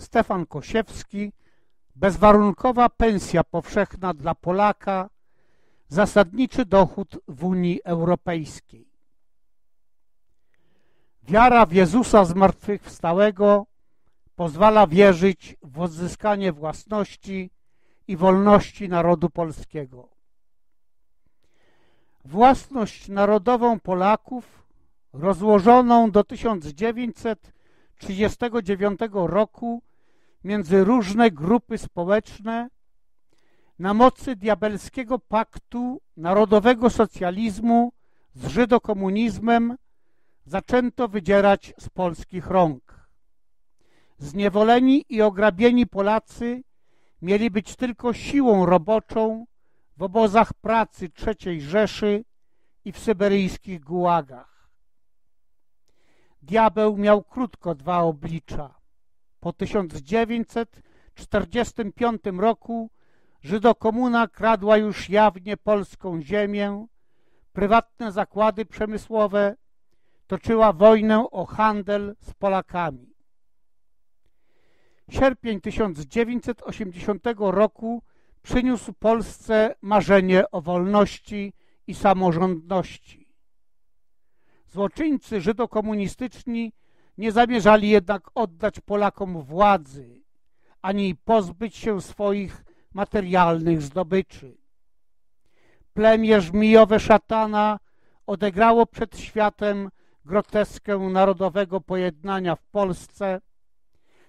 Stefan Kosiewski, bezwarunkowa pensja powszechna dla Polaka, zasadniczy dochód w Unii Europejskiej. Wiara w Jezusa zmartwychwstałego pozwala wierzyć w odzyskanie własności i wolności narodu polskiego. Własność narodową Polaków, rozłożoną do 1939 roku między różne grupy społeczne, na mocy diabelskiego paktu narodowego socjalizmu z żydokomunizmem zaczęto wydzierać z polskich rąk. Zniewoleni i ograbieni Polacy mieli być tylko siłą roboczą w obozach pracy III Rzeszy i w syberyjskich gułagach. Diabeł miał krótko dwa oblicza. Po 1945 roku Żydokomuna kradła już jawnie polską ziemię, prywatne zakłady przemysłowe, toczyła wojnę o handel z Polakami. Sierpień 1980 roku przyniósł Polsce marzenie o wolności i samorządności. Złoczyńcy żydokomunistyczni nie zamierzali jednak oddać Polakom władzy, ani pozbyć się swoich materialnych zdobyczy. Plemię żmijowe szatana odegrało przed światem groteskę narodowego pojednania w Polsce.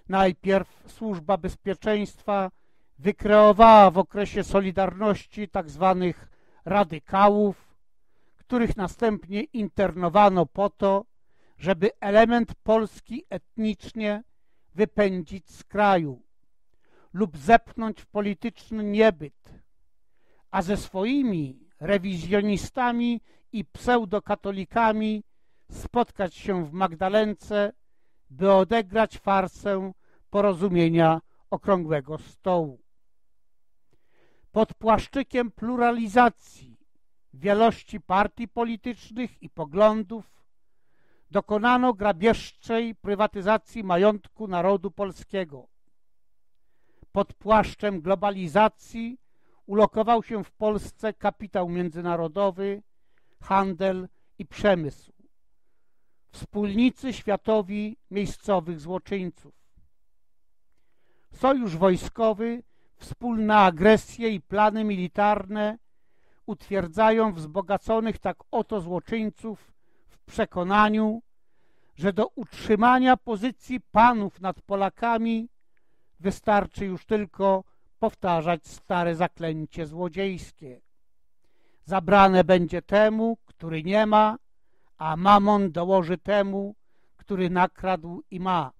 Najpierw służba bezpieczeństwa wykreowała w okresie Solidarności tzw. Tak radykałów, których następnie internowano po to, żeby element polski etnicznie wypędzić z kraju lub zepchnąć w polityczny niebyt, a ze swoimi rewizjonistami i pseudokatolikami spotkać się w Magdalence, by odegrać farsę porozumienia okrągłego stołu. Pod płaszczykiem pluralizacji wielości partii politycznych i poglądów dokonano grabieżczej prywatyzacji majątku narodu polskiego. Pod płaszczem globalizacji ulokował się w Polsce kapitał międzynarodowy, handel i przemysł. Wspólnicy światowi miejscowych złoczyńców. Sojusz wojskowy, wspólna agresje i plany militarne utwierdzają wzbogaconych tak oto złoczyńców przekonaniu, że do utrzymania pozycji panów nad Polakami wystarczy już tylko powtarzać stare zaklęcie złodziejskie. Zabrane będzie temu, który nie ma, a mamon dołoży temu, który nakradł i ma.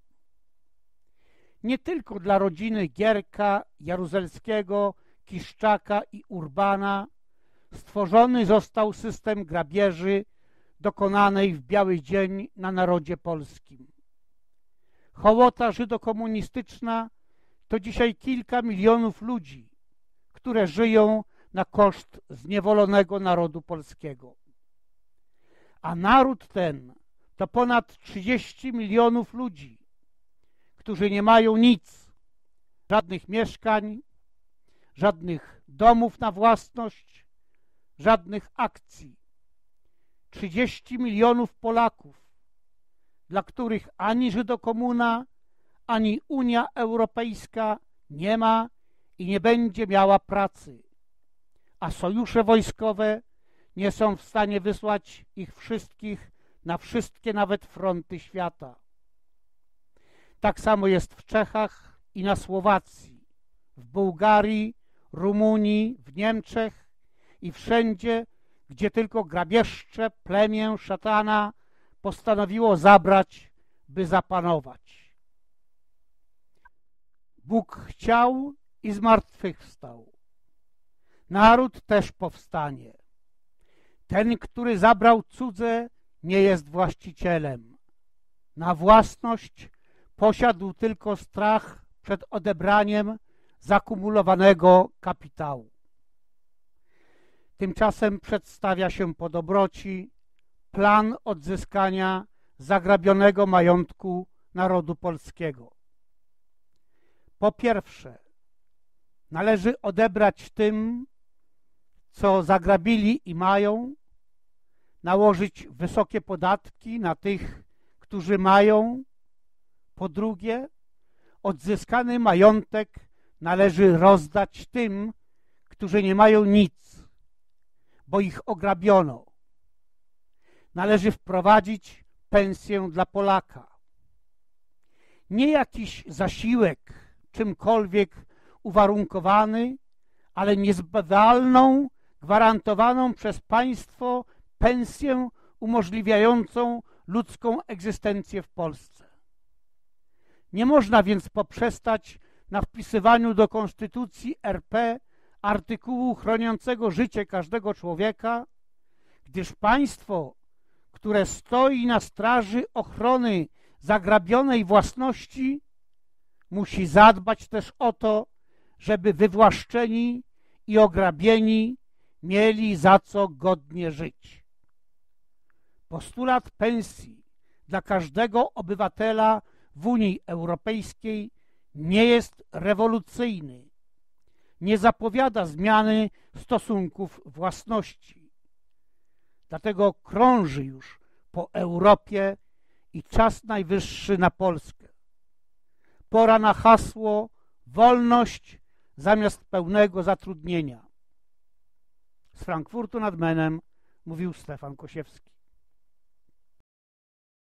Nie tylko dla rodziny Gierka, Jaruzelskiego, Kiszczaka i Urbana stworzony został system grabieży dokonanej w biały dzień na narodzie polskim. Hołota żydokomunistyczna to dzisiaj kilka milionów ludzi, które żyją na koszt zniewolonego narodu polskiego. A naród ten to ponad 30 milionów ludzi, którzy nie mają nic, żadnych mieszkań, żadnych domów na własność, żadnych akcji. 30 milionów Polaków, dla których ani Żydokomuna, ani Unia Europejska nie ma i nie będzie miała pracy, a sojusze wojskowe nie są w stanie wysłać ich wszystkich na wszystkie nawet fronty świata. Tak samo jest w Czechach i na Słowacji, w Bułgarii, Rumunii, w Niemczech i wszędzie, gdzie tylko grabieżcze plemię szatana postanowiło zabrać, by zapanować. Bóg chciał i zmartwychwstał. Naród też powstanie. Ten, który zabrał cudze, nie jest właścicielem. Na własność posiadł tylko strach przed odebraniem zakumulowanego kapitału. Tymczasem przedstawia się po dobroci plan odzyskania zagrabionego majątku narodu polskiego. Po pierwsze, należy odebrać tym, co zagrabili i mają, nałożyć wysokie podatki na tych, którzy mają. Po drugie, odzyskany majątek należy rozdać tym, którzy nie mają nic, bo ich ograbiono. Należy wprowadzić pensję dla Polaka. Nie jakiś zasiłek, czymkolwiek uwarunkowany, ale niezbadalną, gwarantowaną przez państwo pensję umożliwiającą ludzką egzystencję w Polsce. Nie można więc poprzestać na wpisywaniu do Konstytucji RP artykułu chroniącego życie każdego człowieka, gdyż państwo, które stoi na straży ochrony zagrabionej własności, musi zadbać też o to, żeby wywłaszczeni i ograbieni mieli za co godnie żyć. Postulat pensji dla każdego obywatela w Unii Europejskiej nie jest rewolucyjny, nie zapowiada zmiany stosunków własności. Dlatego krąży już po Europie i czas najwyższy na Polskę. Pora na hasło wolność zamiast pełnego zatrudnienia. Z Frankfurtu nad Menem mówił Stefan Kosiewski.